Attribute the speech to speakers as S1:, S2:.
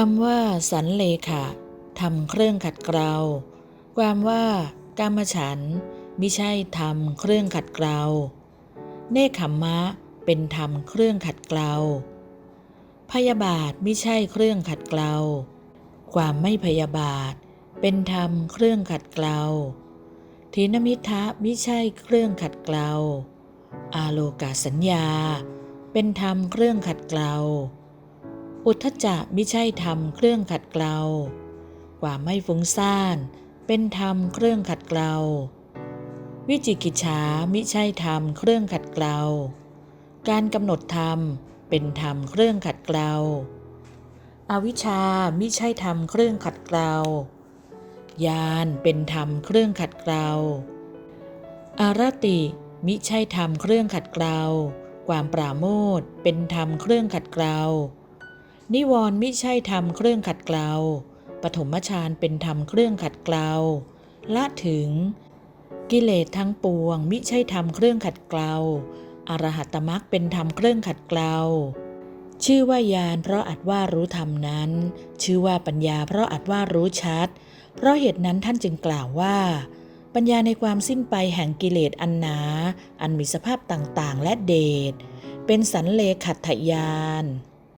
S1: คำว่า สันเลขะทำเครื่องขัดเกลา ความว่ากามฉันท์มิใช่ทำเครื่องขัดเกลา เนคขมมะเป็นธรรมเครื่องขัดเกลา พยาบาทไมิใช่เครื่องขัดเกลา ความไม่พยาบาท เป็นธรรมเครื่องขัดเกลาทินมิทะมิใช่เครื่องขัดเกลา อาโลกาสัญญา เป็นธรรมเครื่องขัดเกลา อุทธจะมิใช่ธรรมเครื่องขัดเกลา ความไม่ฟุ้งซ่าน เป็นธรรมเครื่องขัดเกลา วิจิกิจฉามิใช่ธรรมเครื่องขัดเกลา การกำหนดธรรมเป็นธรรมเครื่องขัดเกลาอวิชชามิใช่ธรรมเครื่องขัดเกลา ญาณเป็นธรรมเครื่องขัดเกลา อารติมิใช่ธรรมเครื่องขัดเกลา ความปราโมทเป็นธรรมเครื่องขัดเกลา นิวรณ์มิใช่ธรรมเครื่องขัดเกลา ปฐมฌานเป็นธรรมเครื่องขัดเกลา ละถึง กิเลสทั้งปวง มิใช่ธรรมเครื่องขัดเกลา อรหัตมรรคเป็นธรรมเครื่องขัดเกลา ชื่อว่าญาณเพราะอัดว่ารู้ธรรมนั้น ชื่อว่าปัญญาเพราะอัดว่ารู้ชัด เพราะเหตุนั้นท่านจึงกล่าวว่า ปัญญาในความสิ้นไปแห่งกิเลสอันหนา อันมีสภาพต่างๆ และเดช เป็นสันเลขัตถยาน